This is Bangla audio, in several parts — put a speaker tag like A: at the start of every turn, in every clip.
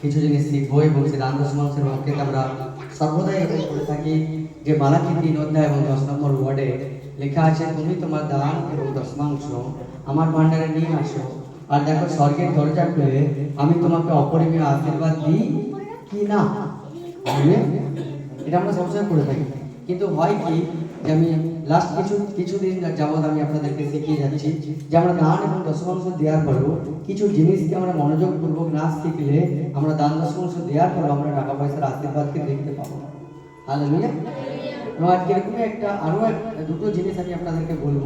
A: কিছু জিনিস শিখব এবং সেই দশ মাংসের বাক্যকে আমরা সর্বদাই এরকম করে থাকি যে মালাকি তিন অধ্যায় এবং দশ নম্বর ওয়ার্ডে লেখা আছে, তুমি তোমার দান এবং দশমাংশ আমার ভান্ডারে নিয়ে আসো। আর দেখো, স্বর্গের দরজা খুলে আমি তোমাকে অপরিমেয় আশীর্বাদ দিই কি না? এটা আমরা সবসময় করে থাকি। কিন্তু হয় কি যে আমি লাস্ট কিছু, কিছুদিন যাবৎ আমি আপনাদেরকে শিখিয়ে যাচ্ছি যে আমরা দান এবং দশমাংশ দেওয়ার পরেও কিছু জিনিসকে আমরা মনোযোগপূর্বক না শিখলে আমরা দান দশমাংশ দেওয়ার পরেও আমরা টাকা পয়সার আশীর্বাদকে দেখতে পাবো। হালেলুয়া এরকমই একটা আরও দুটো জিনিস আমি আপনাদেরকে বলব,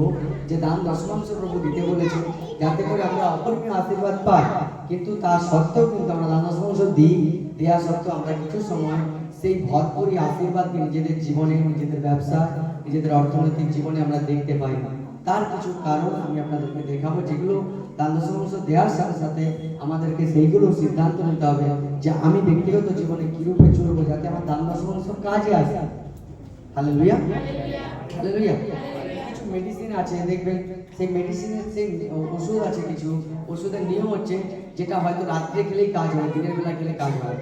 A: যে দান দশমাংশ প্রভু দিতে যাতে করে আমরা অপরকে আশীর্বাদ পাই। কিন্তু সত্ত্বেও কিন্তু আমরা দান দশমাংশ দিই দেওয়া সত্ত্বেও আমরা কিছু সময় সেই ভরপুরি আশীর্বাদকে নিজেদের জীবনে, নিজেদের ব্যবসা, নিজেদের অর্থনৈতিক জীবনে আমরা দেখতে পাই। না তার কিছু কারণ আমি আপনাদেরকে দেখাবো, যেগুলো দান দশমাংশ দেওয়ার সাথে সাথে আমাদেরকে সেইগুলো সিদ্ধান্ত নিতে হবে, যে আমি ব্যক্তিগত জীবনে কিরূপে চলবো, যাতে আমার দান দশমাংশ কাজে আসে। হালেলুয়া হালেলুয়া কিছু মেডিসিন আছে দেখবেন সেই মেডিসিনের সেই ওষুধ আছে কিছু ওষুধের নিয়ম হচ্ছে যেটা হয়তো রাত্রে খেলেই কাজ হয় দিনের বেলা খেলে কাজ হয়।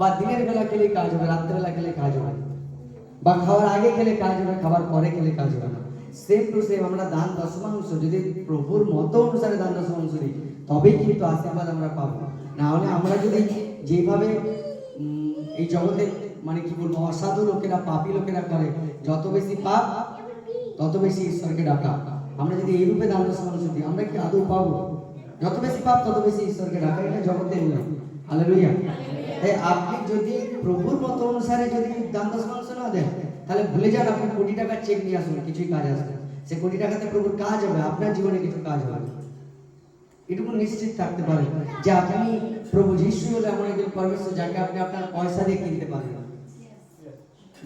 A: বা দিনের বেলা খেলেই কাজ হবে রাত্রেবেলা খেলে কাজ হবে। বা খাওয়ার আগে খেলে কাজ হবে খাবার পরে খেলে কাজ হবে না। সেম টু সেম আমরা দান দশমাংশ যদি প্রভুর মত অনুসারে দান দশমাংশ দিই তবেই কিন্তু আশীর্বাদ আমরা পাবো। না হলে আমরা যদি যেভাবে এই জগতে মানে কি বলব, অসাধু লোকেরা, পাপী লোকেরা করে। যত বেশি পাপ, তত বেশি ঈশ্বরকে ডাকা। আমরা যদি এই রূপে দান দশমাংশ দিই, আমরা কি আদৌ পাবো? যত বেশি পাপ, তত বেশি ঈশ্বরকে ডাকা। এটা জগতের নিয়ম। তাই আপনি যদি প্রভুর মত অনুসারে যদি না দেন, তাহলে ভুলে যান, আপনি কোটি টাকার চেক নিয়ে আসুন, কিছুই কাজ আসবে সে কোটি টাকাতে প্রভুর কাজ হবে, আপনার জীবনে কিছু কাজ হবে। এটুকু নিশ্চিত থাকতে পারেন যে আপনি প্রভু যিশু হলো এমন একজন পরমেশ্বর যাকে আপনি আপনার পয়সা দিয়ে কিনতে পারেন।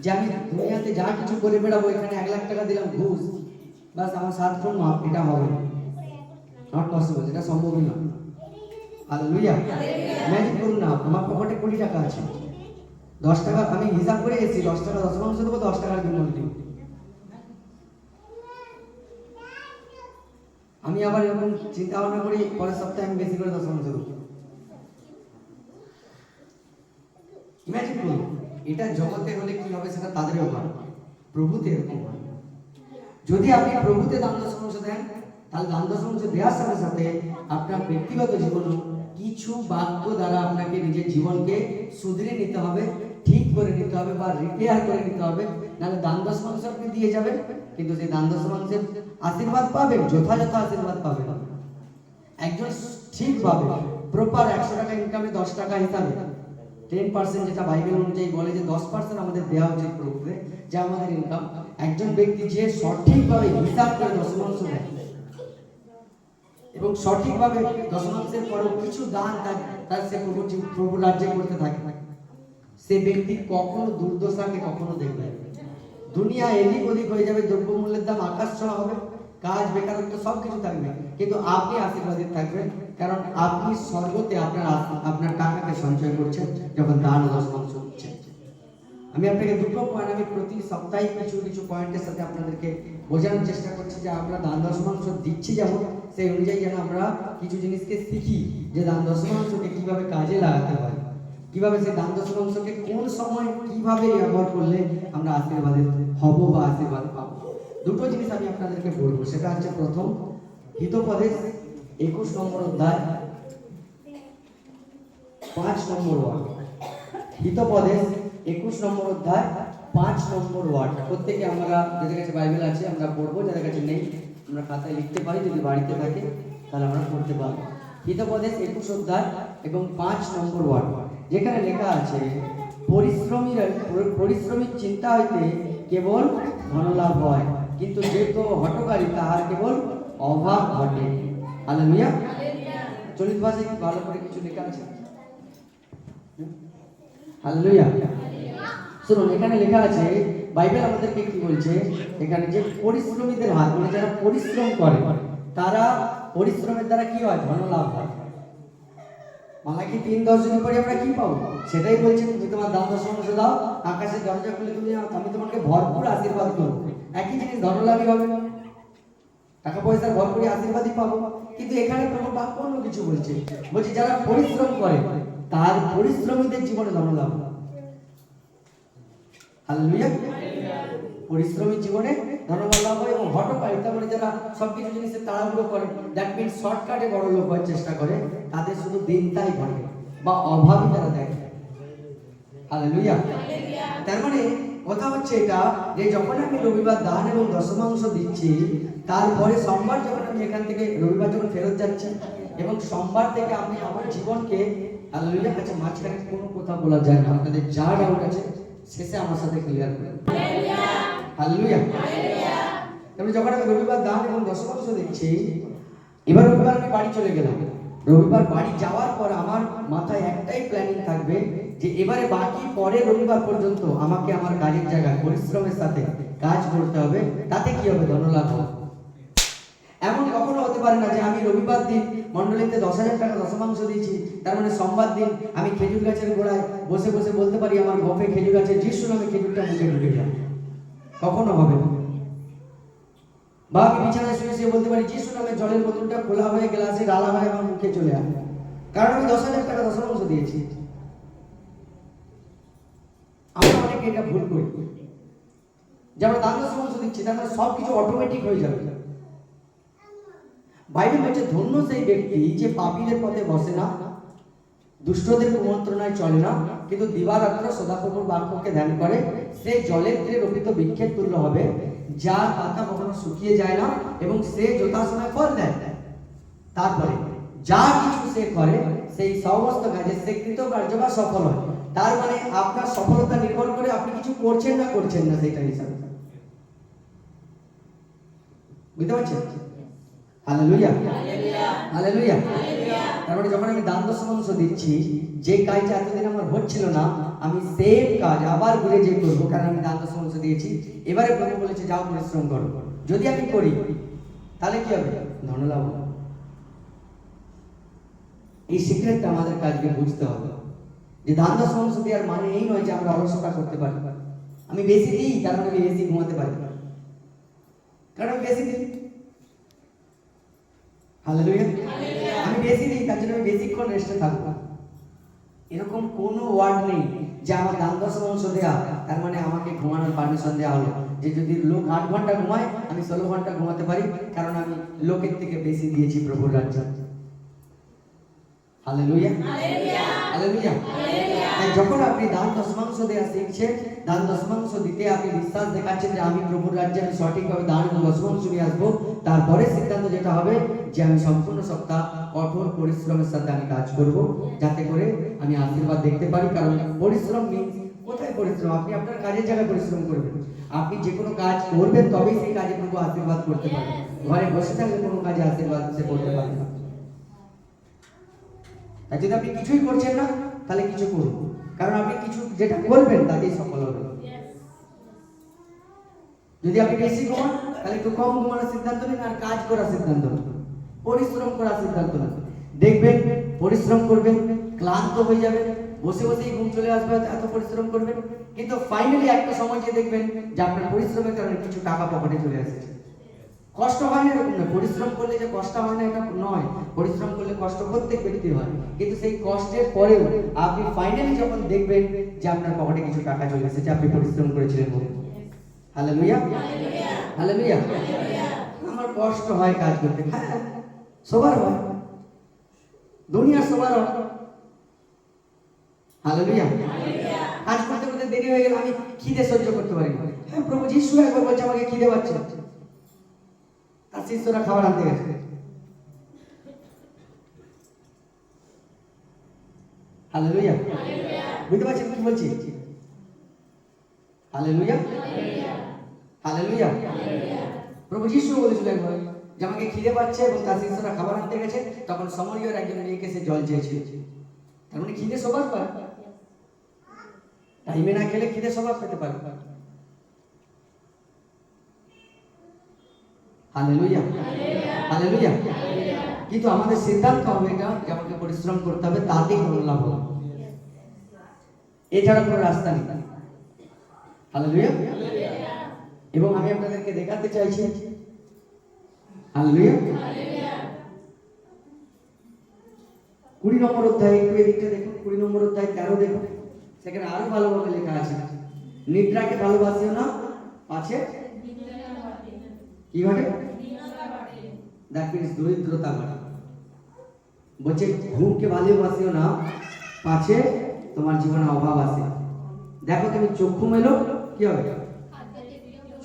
A: যে আমি দুনিয়াতে যা কিছু করে বেড়াবো, এখানে এক লাখ টাকা দিলাম, ঘুষ। বাস আমার সাত ফোন মাপ, এটা হবে। নট পসিবল এটা সম্ভবই না। হালেলুয়া ইমাজিন করুন না, আমার পকেটে কুড়ি টাকা আছে। দশ টাকা, আমি হিসাব করে এসেছি, দশ টাকা, দশ মাংস দেবো দশ টাকার বিনিময় আমি আবার এরকম চিন্তা ভাবনা করি, পরের সপ্তাহে আমি বেশি করে দশ মাংস দেবো ইমাজিন করুন এটা জগতে হলে কি হবে সেটা তাদেরও হয়। প্রভুতে এরকম হয়। যদি আপনি প্রভুতে দান দশমাংশ দেন, তাহলে দান দশমাংশ দেওয়ার সাথে সাথে আপনার ব্যক্তিগত জীবন কিছু বাক্য দ্বারা আপনাকে নিজের জীবনকে সুধরে নিতে হবে, ঠিক করে নিতে হবে বা রিপেয়ার করে নিতে হবে। নাহলে দান দশমাংশ আপনি দিয়ে যাবেন, কিন্তু সেই দান দশমাংশের আশীর্বাদ পাবেন, যথাযথ আশীর্বাদ পাবেন। একজন ঠিক ঠিকভাবে প্রপার একশো টাকা ইনকামে দশ টাকা হিসাবে টেন পার্সেন্ট যেটা বাইবেল অনুযায়ী বলে যে দশ পার্সেন্ট আমাদের দেওয়া উচিত প্রভুকে, যে আমাদের ইনকাম একজন ব্যক্তি যে সঠিকভাবে হিসাব করে দশমাংশ দেয়। এবং সঠিকভাবে দশমাংশের পরেও কিছু দান তার তার সে প্রভু প্রভু রাজ্যে করতে থাকে। সে ব্যক্তি কখনো দুর্দশাকে কখনো দেখবে। দুনিয়া এদিক ওদিক হয়ে যাবে, দ্রব্যমূল্যের দাম আকাশ ছোঁয়া হবে। কাজ বেকারত্ব সব কিছু থাকবে কিন্তু আপনি আশীর্বাদিত থাকবেন কারণ আপনি স্বর্গতে আপনার আশ- আপনার টাকাকে সঞ্চয় করছেন যখন দান ও দশমাংশ দিচ্ছেন আমি আপনাকে দুটো পয়েন্ট আমি প্রতি সপ্তাহে কিছু কিছু পয়েন্টের সাথে আপনাদেরকে বোঝানোর চেষ্টা করছি যে আমরা দান দশমাংশ দিচ্ছি যেমন সেই অনুযায়ী যেন আমরা কিছু জিনিসকে শিখি যে দান দশমাংশকে কীভাবে কাজে লাগাতে হয় কীভাবে সেই দান দশমাংশকে কোন সময় কীভাবে ব্যবহার করলে আমরা আশীর্বাদের হব বা আশীর্বাদ পাবো দুটো জিনিস আমি আপনাদেরকে বলব। সেটা হচ্ছে প্রথম, হিতোপদেশ একুশ নম্বর অধ্যায়, পাঁচ নম্বর ওয়ার্ড। হিতোপদেশ একুশ নম্বর অধ্যায়, পাঁচ নম্বর ওয়ার্ড। প্রত্যেকে আমরা, যাদের কাছে বাইবেল আছে, আমরা পড়ব, যাদের কাছে নেই, আমরা খাতায় লিখতে পারি, যদি বাড়িতে থাকে, তাহলে আমরা পড়তে পারব। হিতোপদেশ একুশ অধ্যায় এবং পাঁচ নম্বর ওয়ার্ড। যেখানে লেখা আছে, পরিশ্রমীর পরিশ্রমিক চিন্তা হইতে কেবল ধনলাভ হয়। কিন্তু যে তো হটকারী তাহার কেবল অভাব ঘটে। চলিত ভাষায় কি ভালো করে কিছু লেখা আছে? হালেলুয়া। শুনুন, এখানে লেখা আছে, বাইবেল আমাদেরকে কি বলছে? এখানে যে পরিশ্রমীদের হাত মানে যারা পরিশ্রম করে, তারা পরিশ্রমের দ্বারা কি হয়? ধন লাভ হয়। মালাকি তিন দশ পরে আমরা কি পাবো? সেটাই বলছে তুমি তোমার দাম দশ দাও, আকাশের দরজা খুলে তুমি আমি তোমাকে ভরপুর আশীর্বাদ করব। একই জিনিস ধনলাভই হবে। টাকা পয়সার ভরপুর আশীর্বাদই পাবো। কিন্তু এখানে প্রভু বাক্য অন্য কিছু বলছে। বলছে, যারা পরিশ্রম করে, তার পরিশ্রমীদের জীবনে ধনলাভ। হালেলুয়া। পরিশ্রমী জীবনে ধন্যবাদ লাভ হয় এবং হটকারিতা মানে যারা সবকিছু জিনিসের তাড়াহুড়ো করে দ্যাট মিন শর্টকাটে বড় লোক হওয়ার চেষ্টা করে, তাদের শুধু দিনটাই ঘটে বা অভাবই তারা দেখে। হালেলুয়া তার মানে কথা হচ্ছে এটা যে যখন আমি রবিবার দান এবং দশমাংশ দিচ্ছি, তারপরে সোমবার যখন আমি এখান থেকে রবিবার যখন ফেরত যাচ্ছি এবং সোমবার থেকে আমি আমার জীবনকে হালেলুয়া কাছে মাঝখানে কোনো কথা বলা যায় না। আপনাদের যা ডাউট আছে, শেষে আমার সাথে ক্লিয়ার করে হালেলুয়া। তারপরে যখন আমি রবিবার দান এবং দশমাংশ দিচ্ছি এবার রবিবার আমি বাড়ি চলে গেলাম। রবিবার বাড়ি যাওয়ার পর আমার মাথায় একটাই প্ল্যানিং থাকবে যে এবারে বাকি পরে রবিবার পর্যন্ত আমাকে আমার কাজের জায়গায়, পরিশ্রমের সাথে কাজ করতে হবে। তাতে কি হবে? ধনলাভ হবে এমন কখনো হতে পারে না যে আমি রবিবার দিন মন্ডলীতে দশ হাজার টাকা দশমাংশ দিয়েছি, তার মানে সোমবার দিন আমি খেজুর গাছের গোড়ায় বসে বসে বলতে পারি, আমার গপে খেজুর গাছে যিশু নামে খেজুরটা মুখে ঢুকে যায়। কখনো হবে বা আমি বিছানায় শুয়ে শুয়ে বলতে পারি, যিশু নামে জলের বোতলটা খোলা হয়ে গ্লাসে ডালা হয়ে আমার মুখে চলে আসে কারণ আমি দশ হাজার টাকা দশমাংশ দিয়েছি। আমরা অনেকে এটা ভুল করি। দিচ্ছি, তার সব কিছু অটোমেটিক হয়ে যাবে। বাইবেল বলছে, ধন্য সেই ব্যক্তি যে পাপীদের পথে বসে না, দুষ্টদের কুমন্ত্রণায় চলে না কিন্তু দিবারাত্র সদাপ্রভুর বাক্যকে ধ্যান করে, সে জলের তীরে রোপিত বৃক্ষের তুল্য হবে, যার পাতা কখনো শুকিয়ে যায় না এবং সে যথাসময় ফল দেয়। তারপরে, যা কিছু সে করে, সেই সমস্ত কাজে সে কৃতকার্য বা সফল হয়। তার মানে আপনার সফলতা নির্ভর করে আপনি কিছু করছেন না করছেন না সেটা হিসাবে। বুঝতে পারছেন? হালেলুয়া হালেলুয়া তারপরে যখন আমি দান দশমাংশ দিচ্ছি যে কাজটা এতদিন আমার হচ্ছিল না আমি সেম কাজ আবার ঘুরে যে করব কারণ আমি দান দশমাংশ দিয়েছি। এবারে প্রভু বলেছে যাও পরিশ্রম করো। যদি আমি করি তাহলে কি হবে? ধনলাভ। এই সিক্রেটটা আমাদের কাজকে বুঝতে হবে। যে দান দশমাংশ দেওয়ার মানে এই নয় যে আমরা অলসতা করতে পারি। আমি বেশি দিই তার মানে আমি বেশি ঘুমাতে পারি। কারণ আমি বেশি দিই। হালেলুয়া আমি বেশি দিই তার জন্য আমি বেশিক্ষণ রেস্টে থাকব। এরকম কোনো ওয়ার্ড নেই যে আমার দান দশ অংশ দেওয়া তার মানে আমাকে ঘুমানোর পারমিশন দেওয়া হলো। যে যদি লোক আট ঘণ্টা ঘুমায়, আমি ষোলো ঘণ্টা ঘুমাতে পারি, কারণ আমি লোকের থেকে বেশি দিয়েছি প্রভুর রাজ্য। হালেলুয়া হালেলুয়া যখন আপনি দান দশমাংশ দেওয়া শিখছেন দান দশমাংশ দিতে আপনি বিশ্বাস দেখাচ্ছেন যে আমি প্রভুর রাজ্যে আমি সঠিকভাবে দান দশমাংশ নিয়ে আসব। তারপরে সিদ্ধান্ত যেটা হবে যে আমি সম্পূর্ণ সপ্তাহ কঠোর পরিশ্রমের সাথে আমি কাজ করব। যাতে করে আমি আশীর্বাদ দেখতে পারি। কারণ পরিশ্রম কোথায় পরিশ্রম? আপনি আপনার কাজের জায়গায় পরিশ্রম করবেন। আপনি যে কোনো কাজ করবেন তবেই সেই কাজে প্রভু আশীর্বাদ করতে পারবেন। ঘরে বসে থাকলে কোনো কাজে আশীর্বাদ সে করতে পারবে না। আর যদি আপনি কিছুই করছেন না, তাহলে কিছু করুন। কারণ আপনি কিছু যেটা করবেন, তাতেই সফল হবেন। যদি আপনি বেশি ঘুমান, তাহলে একটু কম ঘুমানোর সিদ্ধান্ত নিন আর কাজ করার সিদ্ধান্ত নিন। পরিশ্রম করার সিদ্ধান্ত নিন। দেখবেন, পরিশ্রম করবেন, ক্লান্ত হয়ে যাবেন, বসে বসেই ঘুম চলে আসবে, এত পরিশ্রম করবেন। কিন্তু ফাইনালি একটা সময় গিয়ে দেখবেন যে আপনার পরিশ্রমের কারণে কিছু টাকা পকেটে চলে আসছে। কষ্ট হয় না এরকম না পরিশ্রম করলে যে কষ্ট হয় না এটা নয়। পরিশ্রম করলে কষ্ট প্রত্যেক ব্যক্তি হয়। কিন্তু সেই কষ্টের পরেও আপনি ফাইনালি যখন দেখবেন যে আপনার পকেটে কিছু টাকা চলে এসেছে আপনি পরিশ্রম করেছিলেন বলে। হালেলুয়া হালেলুয়া আমার কষ্ট হয় কাজ করতে। হ্যাঁ সবার হয়। দুনিয়া সবার হয়। হালেলুয়া কাজ করতে করতে দেরি হয়ে গেল আমি খিদে সহ্য করতে পারি হ্যাঁ প্রভু যিশু একবার বলছে আমাকে খিদে পাচ্ছে। তার শিষ্যরা খাবার আনতে গেছে। হালেলুয়া। বুঝতে পারছেন কি বলছি? হালেলুয়া। হালেলুয়া। প্রভু যিশু বলেছিল একবার যে আমাকে খিদে পাচ্ছে এবং তার শিষ্যরা খাবার আনতে গেছে, তখন সমরীয় একজন মেয়েকে সে জল চেয়েছিল। তার মানে খিদে সবার পায়। টাইমে না খেলে খিদে সবার পেতে পারে। হালেলুয়া। হালেলুয়া। কিন্তু আমাদের সিদ্ধান্ত হবে এটা আমাকে পরিশ্রম করতে হবে তাতেই কোনো লাভ হবে এছাড়া কোনো রাস্তা নেই। হালেলুয়া। এবং আমি আপনাদেরকে দেখাতে চাইছি হালেলুয়া। কুড়ি নম্বর অধ্যায় একটু এদিকটা দেখুন কুড়ি নম্বর অধ্যায় তেরো দেখুন। সেখানে আরও ভালোভাবে লেখা আছে। নিদ্রাকে ভালোবাসিও না পাছে? কি ঘটে দ্যাট মিনস দরিদ্রতা ঘটে বলছে, ঘুমকে ভালোবাসিও না, পাছে তোমার জীবনে অভাব আসে দেখো তুমি চক্ষু মেলো, কি হবে?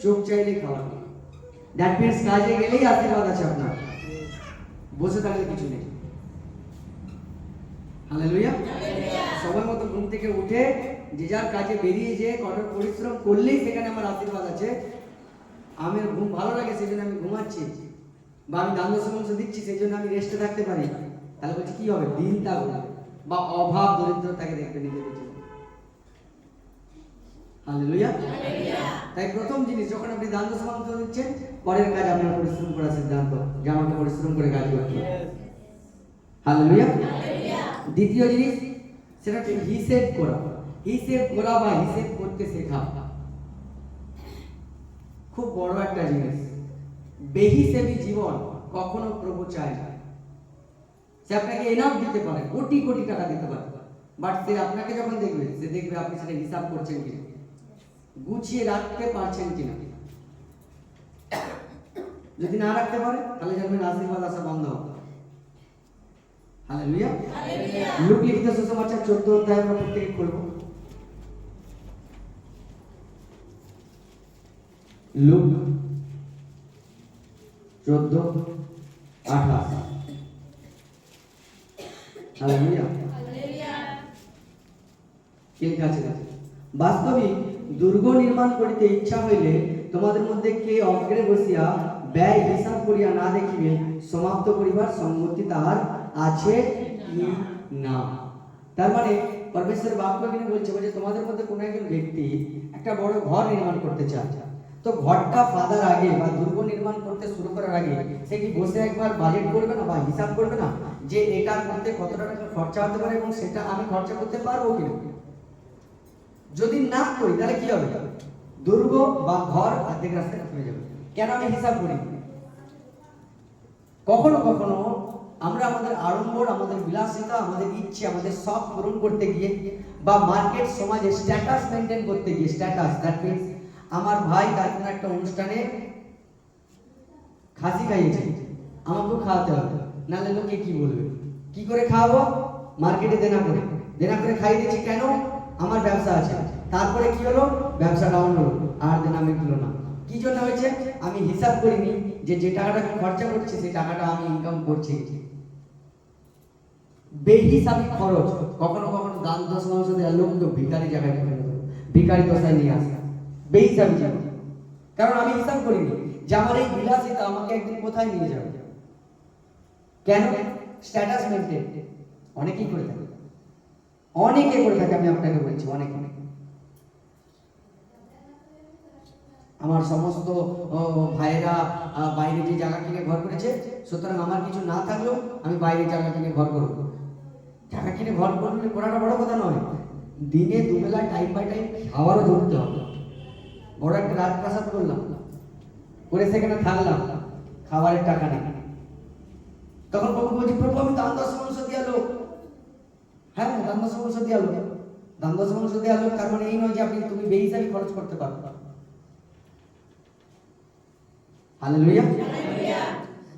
A: চোখ চাইলে খাওয়া দ্যাট মিনস কাজে গেলেই আশীর্বাদ আছে আপনার। বসে থাকলে কিছু নেই। হালেলুয়া সময় মতো ঘুম থেকে উঠে যে যার কাজে বেরিয়ে যে কঠোর পরিশ্রম করলেই সেখানে আমার আশীর্বাদ আছে। আমার ঘুম ভালো লাগে সেই আমি ঘুমাচ্ছি। বা আমি দান দশমাংশ দিচ্ছি সেই জন্য আমি রেস্টে থাকতে পারি তাহলে বলছি কি হবে? দিনটা হবে বা অভাব দরিদ্রতাকে দেখবে নিজের জীবনে হালেলুয়া তাই প্রথম জিনিস যখন আপনি দান দশমাংশ দিচ্ছেন পরের কাজ আপনার পরিশ্রম করার সিদ্ধান্ত। যে আমাকে পরিশ্রম করে কাজ করতে হালেলুয়া দ্বিতীয় জিনিস সেটা হচ্ছে হিসেব করা। হিসেব করা বা হিসেব করতে শেখা। খুব বড় একটা জিনিস। বেহিসেবি জীবন কখনো প্রভু চায় না। সে আপনাকে এনাফ দিতে পারে কোটি কোটি টাকা দিতে পারে। বাট সে আপনাকে যখন দেখবে সে দেখবে আপনি সেটা হিসাব করছেন কিনা। গুছিয়ে রাখতে পারছেন কিনা। যদি না রাখতে পারে তাহলে জানবেন আশীর্বাদ আসা বন্ধ হবে। হালেলুয়া লুক লিখিত সুসমাচার চোদ্দ অধ্যায় আমরা প্রত্যেকে করব লুক চোদ্দ আঠাশ। বাস্তবিক দুর্গ নির্মাণ করিতে ইচ্ছা হইলে তোমাদের মধ্যে কে অগ্রে বসিয়া ব্যয় হিসাব করিয়া না দেখিবে সমাপ্ত করিবার সম্মতি তাহার আছে কি না? তার মানে পরমেশ্বর বাক্য বলছে বলছে তোমাদের মধ্যে কোনো একজন ব্যক্তি একটা বড় ঘর নির্মাণ করতে চায়। তো ঘরটা ফাদার আগে বা দুর্গ নির্মাণ করতে শুরু করার আগে সে কি বসে একবার বাজেট করবে না বা হিসাব করবে না যে এটা করতে কতটা টাকা খরচা হতে পারে এবং সেটা আমি খরচা করতে পারব কিনা? যদি না করি, তাহলে কি হবে? দুর্গ বা ঘর অর্ধেক রাস্তায় থেমে যাবে। কেন আমি হিসাব করি? কখনো কখনো আমরা আমাদের আড়ম্বর, আমাদের বিলাসিতা, আমাদের ইচ্ছে, আমাদের সব পূরণ করতে গিয়ে বা মার্কেট সমাজে স্ট্যাটাস মেনটেন করতে গিয়ে স্ট্যাটাস দ্যাট মিনস আমার ভাই তার একটা অনুষ্ঠানে খাসি খাইয়েছে, আমাকেও খাওয়াতে হবে। নাহলে লোকে কি বলবে? কি করে খাওয়াবো? মার্কেটে দেনা করে। দেনা করে খাইয়ে দিচ্ছি কেন? আমার ব্যবসা আছে। তারপরে কি হলো? ব্যবসা ডাউন হলো। আর দেনা মিটলো না। কি জন্য হয়েছে? আমি হিসাব করিনি যে যে টাকাটা আমি খরচা করছি, সেই টাকাটা আমি ইনকাম করছি। বেহিসাবি খরচ। কখনো কখনো দান দশ মাংস দেওয়ার লোক তো ভিকারি জায়গায়। ভিকারি দশায় নিয়ে আসে বেহিসাবি জীবন কারণ আমি হিসাব করিনি। যে আমার এই বিলাসিতা আমাকে একদিন কোথায় নিয়ে যাবে? কেন? স্ট্যাটাস মেনটেন অনেকেই করে থাকে। অনেকে করে থাকে, আমি আপনাকে বলছি, অনেক অনেক। আমার সমস্ত ভাইয়েরা বাইরে যে জায়গা কিনে ঘর করেছে, সুতরাং আমার কিছু না থাকলেও আমি বাইরে জায়গা কিনে ঘর করব। জায়গা কিনে ঘর করলে করাটা বড় কথা নয়। দিনে দুবেলা টাইম বাই টাইম খাওয়ারও ধরতে হবে। বড় একটা রাজপ্রাসাদ করলাম। করে সেখানে থাকলাম। খাবারের টাকা নেই। তখন প্রভু বলছি, প্রভু, আমি দান দশ মাংস দিয়া লোক। হ্যাঁ দান দশ মাংস দিয়া লোক। দান দশ মাংস দেওয়া লোক, তার মানে এই নয় যে আপনি তুমি বেহিসাবি খরচ করতে পারবে হালেলুয়া।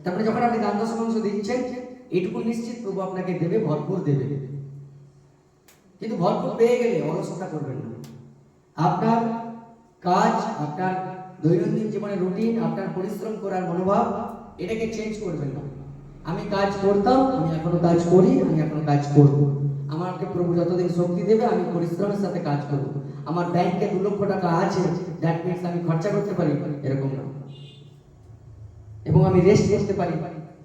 A: তারপরে যখন আপনি দান দশ মাংস দিচ্ছেন এটুকু নিশ্চিত প্রভু আপনাকে দেবে, ভরপুর দেবে। কিন্তু ভরপুর পেয়ে গেলে অলসতা করবেন না। আপনার কাজ, আপনার দৈনন্দিন জীবনের রুটিন, আপনার পরিশ্রম করার মনোভাব, এটাকে চেঞ্জ করবেন না। আমি কাজ করতাম, আমি এখনও কাজ করি, আমি এখনও কাজ করব। আমাকে প্রভু যতদিন শক্তি দেবে, আমি পরিশ্রমের সাথে কাজ করব। আমার ব্যাংকে দু লক্ষ টাকা আছে দ্যাট মিনস আমি খরচা করতে পারি? এরকম না। এবং আমি রেস্ট করতে পারি।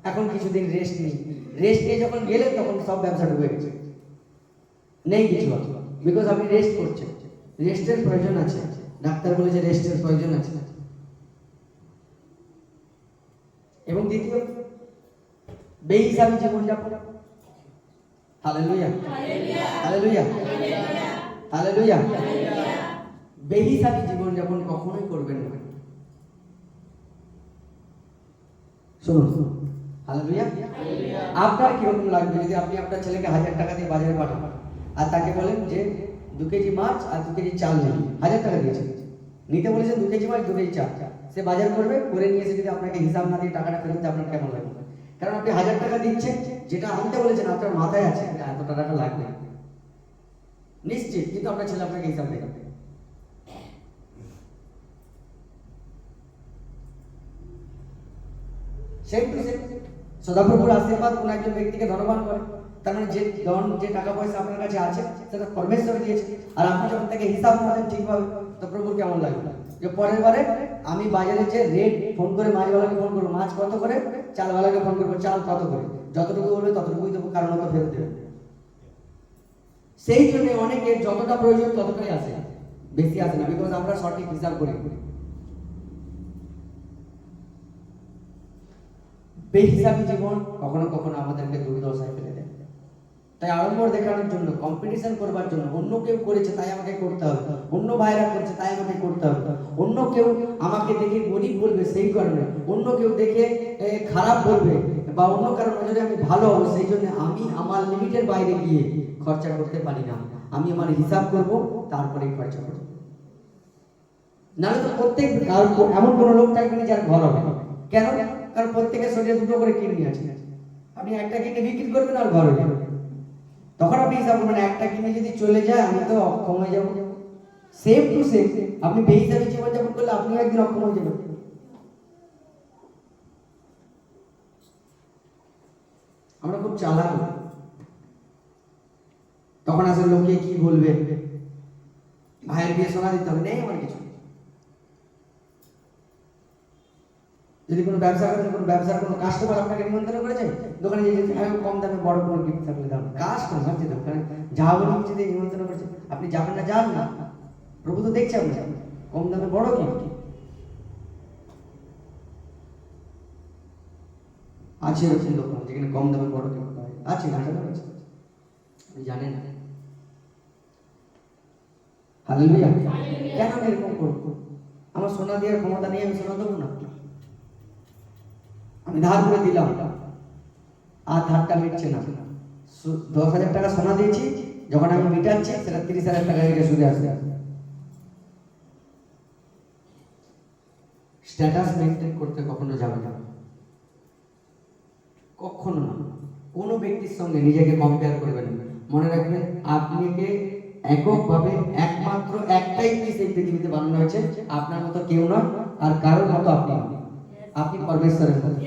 A: এখন কিছুদিন রেস্ট নেই। রেস্ট নিয়ে যখন গেলেন, তখন সব ব্যবসা ডুবে গেছে। নেই কিছু বিকজ আপনি রেস্ট করছেন। রেস্টের প্রয়োজন আছে। ডাক্তার বলেছে রেস্টের প্রয়োজন আছে এবং দ্বিতীয় বেহিসাবি জীবনযাপন। হালেলুয়া। হালেলুয়া। হালেলুয়া। বেহিসাবি জীবনযাপন কখনোই করবেন না। শুনুন। হালেলুয়া। আপনার কীরকম লাগবে যদি আপনি আপনার ছেলেকে হাজার টাকা দিয়ে বাজারে পাঠান, আর তাকে বলেন যে দু কেজি মাছ আর দু কেজি চাল নিন হাজার টাকা দিয়েছেন নিতে বলেছেন দু কেজি মাছ, দু কেজি চাল। সে বাজার করবে, করে নিয়ে এসে যদি আপনাকে হিসাব না দিয়ে টাকাটা ফেরত দেয়, আপনার কেমন লাগবে? কারণ আপনি হাজার টাকা দিচ্ছেন, যেটা আনতে বলেছেন, আপনার মাথায় আছে এত টাকা লাগবে। নিশ্চিত, কিন্তু আপনার ছেলে আপনাকে হিসাব দেবে সেম টু সেম সদাপ্রভুর আশীর্বাদ কোন একজন ব্যক্তিকে ধনবান করে। তার মানে যে ধন, যে টাকা পয়সা আপনার কাছে আছে, সেটা পরমেশ্বর দিয়েছে। আর আপনি যখন তাকে হিসাব না দেন ঠিকভাবে তো প্রভুর কেমন লাগবে যে পরের বারে আমি বাজারে যে রেট ফোন করে মাছওয়ালাকে ফোন করব, মাছ কত করে? চালওয়ালাকে ফোন করব, চাল কত করে? যতটুকু বলবে ততটুকুই দেবো, কারণ অত ফেরত দেবে। সেই জন্য অনেকে যতটা প্রয়োজন ততটাই আসে। বেশি আসে না বিকজ আমরা সঠিক হিসাব করি। বেহিসাবি জীবন কখনো কখনো আমাদেরকে দুর্দশায় ফেলে দেয়। তাই আড়ম্বর দেখানোর জন্য কম্পিটিশন করবার জন্য, অন্য কেউ করেছে তাই আমাকে করতে হবে। অন্য ভাইরা করছে তাই আমাকে করতে হবে। অন্য কেউ আমাকে দেখে গরিব বলবে সেই কারণে, অন্য কেউ দেখে খারাপ বলবে, বা অন্য কারও নজরে আমি ভালো হব, সেই জন্য আমি আমার লিমিটের বাইরে গিয়ে খরচা করতে পারি না। আমি আমার হিসাব করব তারপরে খরচা করব। নাহলে তো প্রত্যেক এমন কোনো লোক থাকবে না যার ঘর হবে। কেন? কারণ প্রত্যেকের শরীরে দুটো করে কিডনি আছে। আপনি একটা কিডনি বিক্রি করবেন আর ঘর যাবে। তখন আপনি হিসাব করবেন, একটা কিডনি যদি চলে যায় আমি তো অক্ষম হয়ে যাব। সেম টু সেম আপনি বেহিসাবি জীবনযাপন করলে আপনিও একদিন অক্ষম হয়ে যাবেন। আমরা খুব চালাক তখন আসলে লোকে কি বলবে? ভাইয়ের বিয়ে শোনা দিতে হবে, নেই আমার কিছু। যদি কোনো ব্যবসা করেন কোনো ব্যবসার কোনো কাস্টমার আপনাকে নিমন্ত্রণ করেছে, দোকানে যে হ্যাঁ কম দামে বড় কোনো গিফট থাকলে দাম কাস্টমার যে দোকানে যা বলে কিছু দিয়ে নিমন্ত্রণ করেছে, আপনি যাবেন না, যান না। প্রভু তো দেখছে আপনি কম দামে বড় গিফট আছে এরকম দোকান যেখানে কম দামে বড় গিফট যায়। আছে আছে। আপনি জানেন? হালেলুয়া। কেন এরকম করব? আমার সোনা দেওয়ার ক্ষমতা নেই, আমি সোনা দেবো না। আমি ধার করে দিলাম। আর ধারটা মিটছে না। দশ হাজার টাকা সোনা দিয়েছি, যখন আমি মিটাচ্ছি, সেটা তিরিশ হাজার টাকা রেখে সুদে আসবে। স্ট্যাটাস মেনটেন করতে কখনো যাবে না। কখনো না। কোনো ব্যক্তির সঙ্গে নিজেকে কম্পেয়ার করবেন না। মনে রাখবেন, আপনাকে এককভাবে একমাত্র একটাই পিস এই পৃথিবীতে বানানো হয়েছে। আপনার মতো কেউ নয়, আর কারোর মতো আপনি। আপনি পরমেশ্বরের মতো।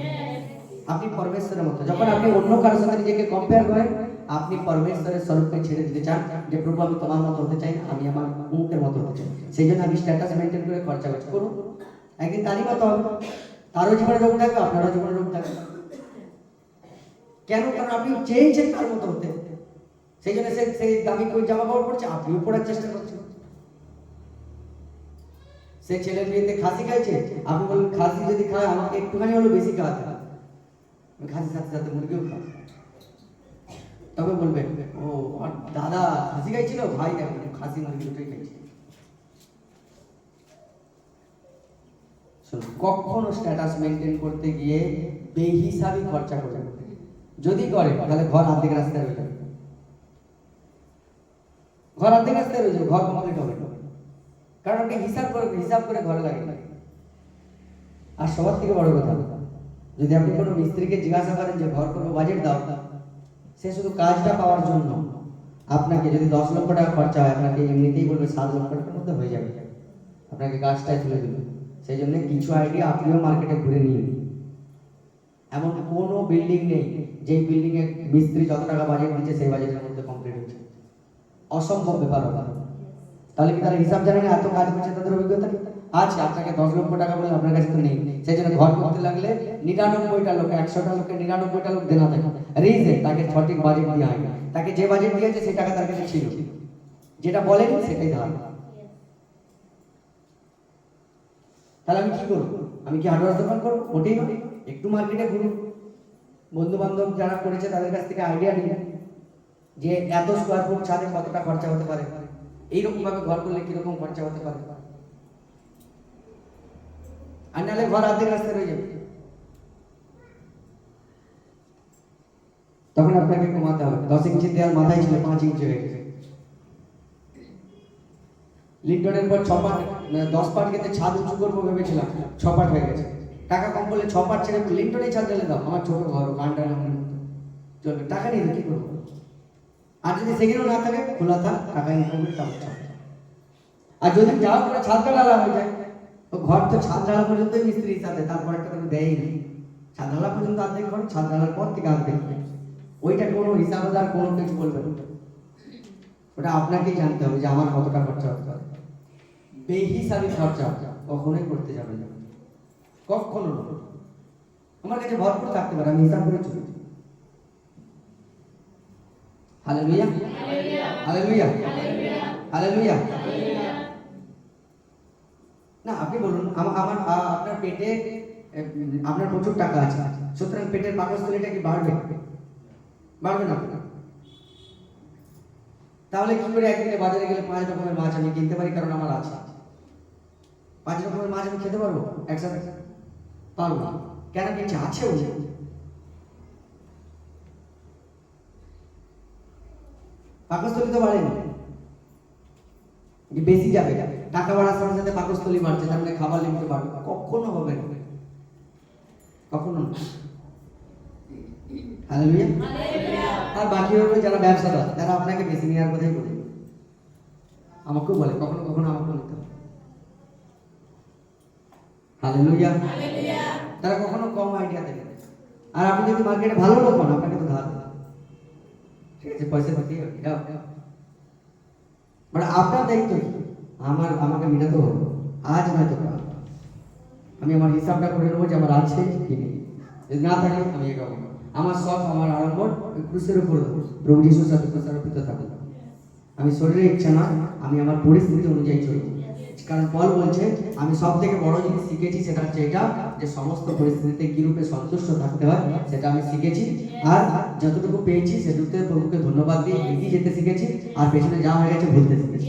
A: আপনি পরমেশ্বরের মতো। যখন আপনি অন্য কারোর সাথে নিজেকে কম্পেয়ার করেন, আপনি পরমেশ্বরের স্বরূপকে ছেড়ে দিতে চান যে, প্রভু, আমি তোমার মতো হতে চাই, আমি আমার মুখের মতো হতে চাই। সেই জন্য আমি স্ট্যাটাস মেনটেন করে খরচা করছি করুন। একদিন তারই মতো হবে। তারও জীবনে রোগ থাকবে, আপনারও জীবনে রোগ থাকবে। কেন? কারণ আপনি চেয়েছেন তার মতো হতে। সেই জন্য সে সেই দামি জামা কাপড় পড়ছে আপনিও পড়ার চেষ্টা করছেন। সে ছেলে বিয়েতে খাসি খাইছে? আপনি বললেন, খাসি যদি খায়, আমাকে একটুখানি হলো বেশি খাওয়াতে খাসির সাথে সাথে মুরগিও খাই তবে বলবে ও দাদা খাসি খাইছিল? ভাই দেখো খাসি, মুরগি দুটোই খাইছে। কখনো স্ট্যাটাস মেনটেন করতে গিয়ে বেহিসাবি খরচা করে যদি করে, তাহলে ঘর আর্ধেক রাস্তায় রয়ে যাবে। ঘর আর্ধেক রাস্তায় রয়ে যাবে, ঘর কমপ্লিট হবে। কারণ আপনি হিসাব করে হিসাব করে ঘরে লাগে। আর সবার থেকে বড় কথা, যদি আপনি কোনো মিস্ত্রিকে জিজ্ঞাসা করেন যে, ঘর করব বাজেট দাও? সে শুধু কাজটা পাওয়ার জন্য। আপনাকে যদি দশ লক্ষ টাকা খরচা হয়, আপনাকে এমনিতেই বলবে, সাত লক্ষ টাকার মধ্যে হয়ে যাবে। আপনাকে কাজটাই তুলে দেবে। সেই জন্য কিছু আইডিয়া আপনিও মার্কেটে ঘুরে নিন। এমন কোনো বিল্ডিং নেই, যেই বিল্ডিং এ মিস্ত্রি যত টাকা বাজেট দিচ্ছে, সেই বাজেটের মধ্যে কমপ্লিট হচ্ছে। অসম্ভব ব্যাপার ওটা। তাহলে কি তারা হিসাব জানে না এত কাজ করছে তাদের অভিজ্ঞতা আছে, আপনাকে দশ লক্ষ টাকা বলে আপনার কাছে তো নেই। সেই জন্য ঘর করতে লাগলে নিরানব্বইটা লোক, একশোটা লোকে নিরানব্বইটা লোক দেনা থাকে। রিজে তাকে সঠিক বাজেট দেওয়া হয়। তাকে যে বাজেট দিয়েছে সেই টাকা তার কাছে ছিল। যেটা বলেন সেটাই ধার। তাহলে আমি কি করব? আমি কি হার্ডওয়্যার দোকান করব? নয়। একটু মার্কেটে ঘুরুন। বন্ধু বান্ধব যারা করেছে তাদের কাছ থেকে আইডিয়া নিন। যে এত স্কোয়ার ফুট ছাদে কতটা খরচা হতে পারে? এইরকম ভাবে ঘর করলে কীরকম খরচা হতে পারে? আর নাহলে ঘর আর্ধেক রাস্তায় রয়ে যাবে। তখন আপনাকে কমাতে হবে। দশ ইঞ্চি দেওয়াল মাথায় ছিল, পাঁচ ইঞ্চি হয়ে গেছে। লিন্টনের পর ছ পাট মানে দশ পাট গেতে ছাদ উঁচু করব ভেবেছিলাম, ছ পাট হয়ে গেছে। টাকা কম করলে ছ পাট ছেড়ে লিন্টনেই ছাদ ঢেলে দাও। আমার ছোট ঘর গানটা চলবে, টাকা তো কি করব? আর যদি সেখানেও না থাকে, খোলা থাক টাকা ইনকাম করে চলে। আর যদি যাওয়ার পরে ছাদ ঢালা হয়ে যায় তো ঘর তো ছাদ ঢালা পর্যন্ত মিস্ত্রি হিসাবে তারপর একটা তুমি দেয়নি। ছাদ ঢালা পর্যন্ত অর্ধেক ঘর ছাদ ঢালার পর থেকে অর্ধেক ঘর। ওইটা কোনো হিসাবে আর কোনো কিছু বলবে না। ওটা আপনাকেই জানতে হবে যে আমার কতটা খরচা হতে পারে। বেহিসাবি খরচা কখনোই করতে যাবে না। কখনো আমার কাছে ভরপুর থাকতে পারে, আমি হিসাব করে চলি। হালেলুয়া হালেলুয়া হালেলুয়া না, আপনি বলুন, আমা- আমার আপনার পেটে আপনার প্রচুর টাকা আছে। সুতরাং পেটের পাকস্থলীটা কি বাড়বে? বাড়বে না তাহলে কি করে একদিনে বাজারে গেলে পাঁচ রকমের মাছ আমি কিনতে পারি? কারণ আমার আছে। পাঁচ রকমের মাছ আমি খেতে পারব? একসাথে? পারব। কেন কিনছে? আছে পাকস্থলী তো বাড়েনি বেশি যাবে। টাকা বাড়ার সাথে সাথে পাকস্থলী বাড়ছে তার মানে খাবার লিমিট বাড়বে। কখনো হবে না। কখনো না। আর বাকি হলো যারা ব্যবসাদার তারা আপনাকে বেশি নেওয়ার কথাই বলে। আমাকেও বলে কখনো কখনো আমাকেও নিতে হবে। হালেলুয়া তারা কখনো কম আইডিয়া দেবে আর আপনি যদি মার্কেটে ভালো লোক হন আপনাকে তো ধার আছে পয়সা পাতি মানে আপনার দায়িত্ব কি? আমার, আমাকে মেটাতে হবে। আজ নয়তো কাল। আমি আমার হিসাবটা করে নেব যে আমার আছে কি নেই। যদি না থাকে, আমি এগাবো আমার সব আমার আড়ম্বর ক্রুশের উপর। প্রভু যিশুর সাথে প্রসারপিত থাকব আমি শরীরে ইচ্ছা না, আমি আমার পরিস্থিতি অনুযায়ী চলবো। কারণ পল বলছে আমি সব থেকে বড় জিনিস শিখেছি সেটা হচ্ছে এটা যে সমস্ত পরিস্থিতিতে কি রূপে সন্তুষ্ট থাকতে হয় সেটা আমি শিখেছি। আর যতটুকু পেয়েছি সেটুকুতে প্রভুকে ধন্যবাদ দিয়ে এগিয়ে যেতে শিখেছি আর পেছনে যা হয়ে গেছে ভুলতে শিখেছি।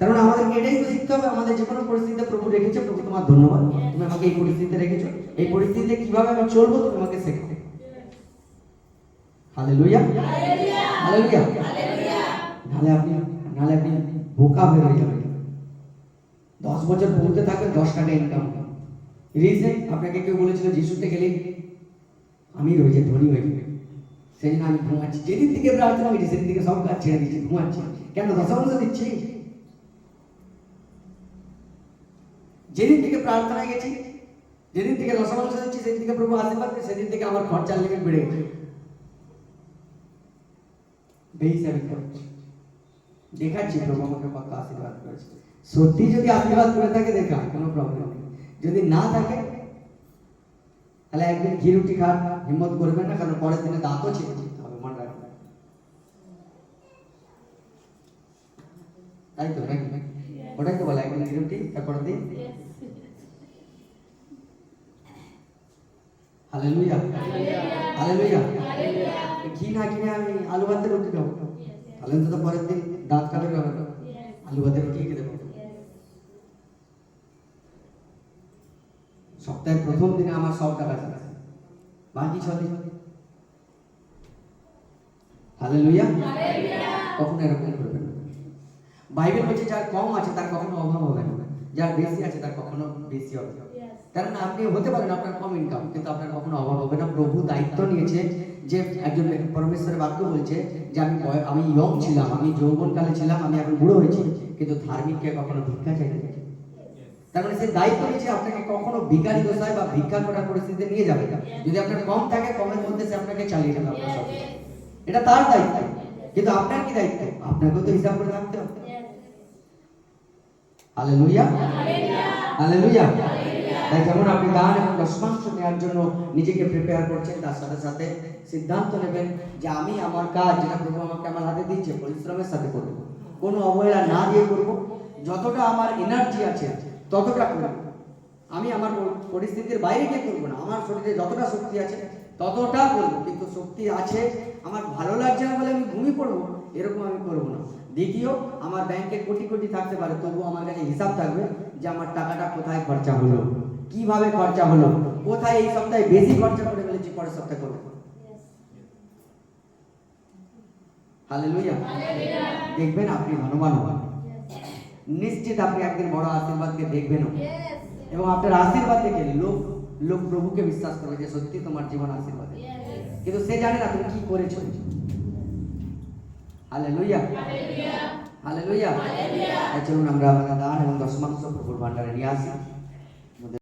A: কারণ আমাদেরকে এটাই তো শিখতে হবে আমাদের যে কোনো পরিস্থিতিতে প্রভু রেখেছে প্রভু তোমার ধন্যবাদ। তুমি আমাকে এই পরিস্থিতিতে রেখেছো এই পরিস্থিতিতে কীভাবে আমি চলবো তুমি আমাকে শেখাও। হালেলুয়া। হালেলুয়া। নাহলে আপনি নাহলে আপনি বোকা হয়ে যাবেন দশ বছর পড়তে থাকবেন দশ টাকা ইনকাম রিজন আপনাকে কেউ বলেছিল, যিশুতে গেলে আমি রয়েছে ধনী হয়ে যাবে। সেই জন্য আমি ঘুমাচ্ছি। যেদিন থেকে প্রার্থনা করেছি সেদিন থেকে সব কাজ ছেড়ে দিচ্ছি ঘুমাচ্ছি। কেন দশাংশ দিচ্ছি? যেদিন থেকে প্রার্থনায় গেছি, যেদিন থেকে দশমাংশ দিচ্ছি, সেদিন থেকে প্রভু আশীর্বাদ করে সেদিন থেকে আমার খরচার লিমিট বেড়ে গেছে। বেহিসাবি খরচ দেখাচ্ছি প্রভু আমাকে কত আশীর্বাদ করেছে। সত্যি যদি আশীর্বাদ করে থাকে দেখা কোনো প্রবলেম নেই। যদি না থাকে তাহলে একদিন ঘি রুটি খান হিম্মত করবেন না কারণ পরের দিনে দাঁতও ছেড়ে দিতে হবে মনে রাখবেন। তাই তো নাকি? ওটাই তো বলে একদিন ঘি রুটি তারপর দিন? হালেলুয়া। হালেলুয়া। ঘি না কিনে আমি আলু ভাতে রুটি খাব। তাহলে তো পরের দিন দাঁত কাটে হবে আলু ভাতে রুটি খেতে পাবো সপ্তাহের প্রথম দিনে আমার সব টাকা শেষ বাকি ছ দিন হালেলুয়া কখনো এরকম করবেন না বাইবেল বলছে যার কম আছে তার কখনো অভাব হবে না যার বেশি আছে তার কখনো বেশি হবে কারণ আপনি হতে পারেন আপনার কম ইনকাম কিন্তু আপনার কখনো অভাব হবে না প্রভু দায়িত্ব নিয়েছে যে একজন পরমেশ্বরের বাক্য বলছে যে আমি আমি ইয়ং ছিলাম, আমি যৌবনকালে ছিলাম, আমি এখন বুড়ো হয়েছি, কিন্তু ধার্মিককে কখনো ভিক্ষা চাইতে তার মানে সে দায়িত্ব নিয়েছে আপনাকে কখনো ভিখারি দশায় বা ভিক্ষা করার পরিস্থিতিতে নিয়ে যাবে না। যদি আপনার কম থাকে, কমের মধ্যে সে আপনাকে চালিয়ে যাবে আপনার সব। এটা তার দায়িত্ব। কিন্তু আপনার কি দায়িত্ব? আপনাকেও তো হিসাব করে রাখতে হবে। হালেলুয়া। হালেলুয়া। তাই যেমন আপনি দান এবং দশমাংশ নেওয়ার জন্য নিজেকে প্রিপেয়ার করছেন, তার সাথে সাথে সিদ্ধান্ত নেবেন যে আমি আমার কাজ যেটা প্রভু আমাকে আমার হাতে দিচ্ছে পরিশ্রমের সাথে করব। কোনো অবহেলা না দিয়ে করব। যতটা আমার এনার্জি আছে, ততটা করব। আমি আমার পরিস্থিতির বাইরে গিয়ে করব না। আমার শরীরে যতটা শক্তি আছে, ততটা করব। কিন্তু শক্তি আছে, আমার ভালো লাগছে না বলে আমি ঘুমিয়ে পড়ব, এরকম আমি করব না। দ্বিতীয়, আমার ব্যাংকে কোটি কোটি থাকতে পারে, তবুও আমার কাছে হিসাব থাকবে যে আমার টাকাটা কোথায় খরচা হলো। কীভাবে খরচা হলো? কোথায় এই সপ্তাহে বেশি খরচা করে ফেলেছি পরের সপ্তাহে করব হালেলুয়া দেখবেন আপনি ধনবান হবেন নিশ্চিত আপনি একদিন বড় আশীর্বাদকে দেখবেন এবং আপনার আশীর্বাদ দেখে লোক লোক প্রভুকে বিশ্বাস করবে যে সত্যি তোমার জীবন আশীর্বাদ কিন্তু সে জানে না তুমি কি করেছ হালেলুয়া হালেলুয়া তাই চলুন আমরা আমাদের দান এবং দশমাংশ প্রভুর ভান্ডারে নিয়ে আসি